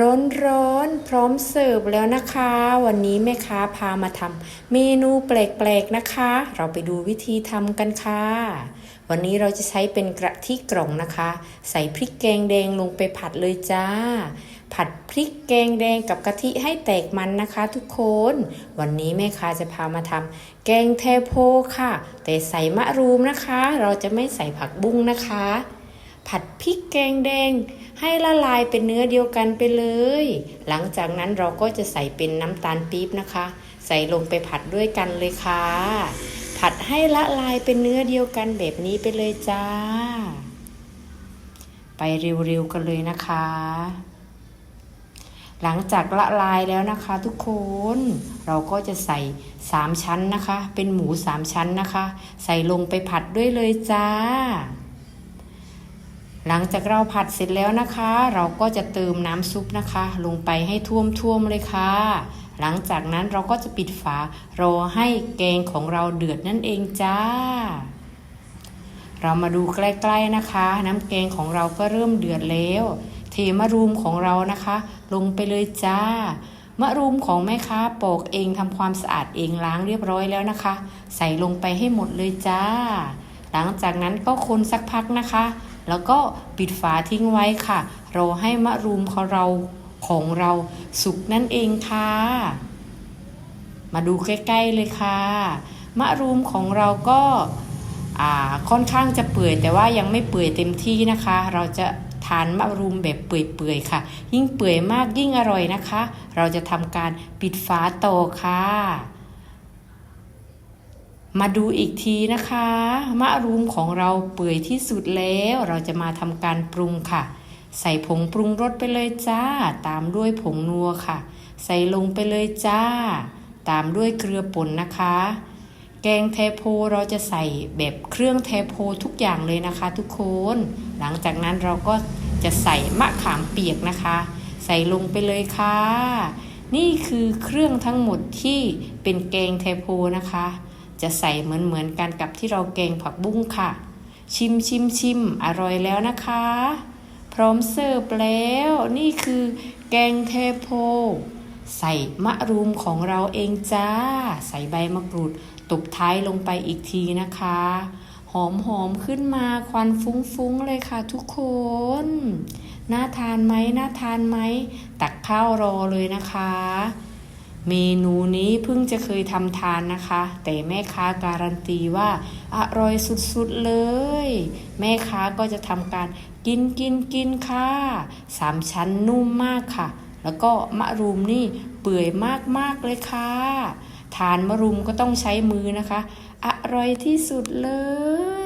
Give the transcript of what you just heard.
ร้อนร้อนๆพร้อมเสิร์ฟแล้วนะคะ วันนี้แม่ค้าพามาทำเมนูแปลกๆนะคะ เราไปดูวิธีทำกันค่ะ วันนี้เราจะใช้เป็นกระทิกล่องนะคะ ใส่พริกแกงแดงลงไปผัดเลยจ้า ผัดพริกแกงแดงกับกะทิให้แตกมันนะคะ ทุกคน วันนี้แม่ค้าจะพามาทำแกงเทโพค่ะ แต่ใส่มะรูมนะคะ เราจะไม่ใส่ผักบุ้งนะคะ ผัดพริกแกงแดง ให้ละลายเป็นเนื้อเดียวกันไปเลย หลังจากนั้นเราก็จะใส่เป็นน้ำตาลปี๊บนะคะ ใส่ลงไปผัดด้วยกันเลยค่ะ ผัดให้ละลายเป็นเนื้อเดียวกันแบบนี้ไปเลยจ้า ไปเร็วๆกันเลยนะคะ หลังจากละลายแล้วนะคะ ทุกคนเราก็จะใส่3ชั้นนะคะ เป็นหมู3ชั้นนะคะ ใส่ลงไปผัดด้วยเลยจ้า หลังจากเราผัดเสร็จแล้วนะคะ เราก็จะเติมน้ำซุปนะคะ ลงไปให้ท่วมๆเลยค่ะ หลังจากนั้นเราก็จะปิดฝารอให้แกงของเราเดือดนั่นเองจ้า เรามาดูใกล้ๆนะคะ น้ำแกงของเราก็เริ่มเดือดแล้วเทมะรูมของเรานะคะ ลงไปเลยจ้ามะรูมของแม่ค้าปอกเองทำความสะอาดเองล้างเรียบร้อยแล้วนะคะ ใส่ลงไปให้หมดเลยจ้า หลังจากนั้นก็คนสักพักนะคะ แล้วก็ปิดฝาทิ้งไว้ค่ะ รอให้มะรูมของเราของเราสุกนั่นเองค่ะ มาดูใกล้ๆเลยค่ะ มะรูมของเราก็ค่อนข้างจะเปื่อยแต่ว่ายังไม่เปื่อยเต็มที่นะคะ เราจะทานมะรูมแบบเปื่อยๆค่ะ ยิ่งเปื่อยมากยิ่งอร่อยนะคะ เราจะทำการปิดฝาโตอค่ะ มาดูอีกทีนะคะ มะรูมของเราเปื่อยที่สุดแล้ว เราจะมาทำการปรุงค่ะ ใส่ผงปรุงรสไปเลยจ้า ตามด้วยผงนัวค่ะ ใส่ลงไปเลยจ้า ตามด้วยเกลือป่นนะคะ แกงเทโพเราจะใส่แบบเครื่องเทโพทุกอย่างเลยนะคะ ทุกคน หลังจากนั้นเราก็จะใส่มะขามเปียกนะคะ ใส่ลงไปเลยค่ะ นี่คือเครื่องทั้งหมดที่เป็นแกงเทโพนะคะ จะใส่เหมือนเหมือนๆกันกับที่เราแกงผักบุ้งค่ะ ชิมชิมชิมอร่อยแล้วนะคะ พร้อมเสิร์ฟแล้ว นี่คือแกงเทโพ ใส่มะรูมของเราเองจ้า ใส่ใบมะกรูดตบท้ายลงไปอีกทีนะคะ หอมหอมขึ้นมาควันฟุ้งๆเลยค่ะทุกคน น่าทานไหมน่าทานไหม ตักข้าวรอเลยนะคะ เมนูนี้เพิ่งจะเคยทำทานนะคะ แต่แม่ค้าการันตีว่าอร่อยสุดๆเลย แม่ค้าก็จะทำการกินกินกินค่ะสามชั้นนุ่มมากค่ะ แล้วก็มะรูมนี่เปื่อยมากๆเลยค่ะทานมะรุมก็ต้องใช้มือนะคะ อร่อยที่สุดเลย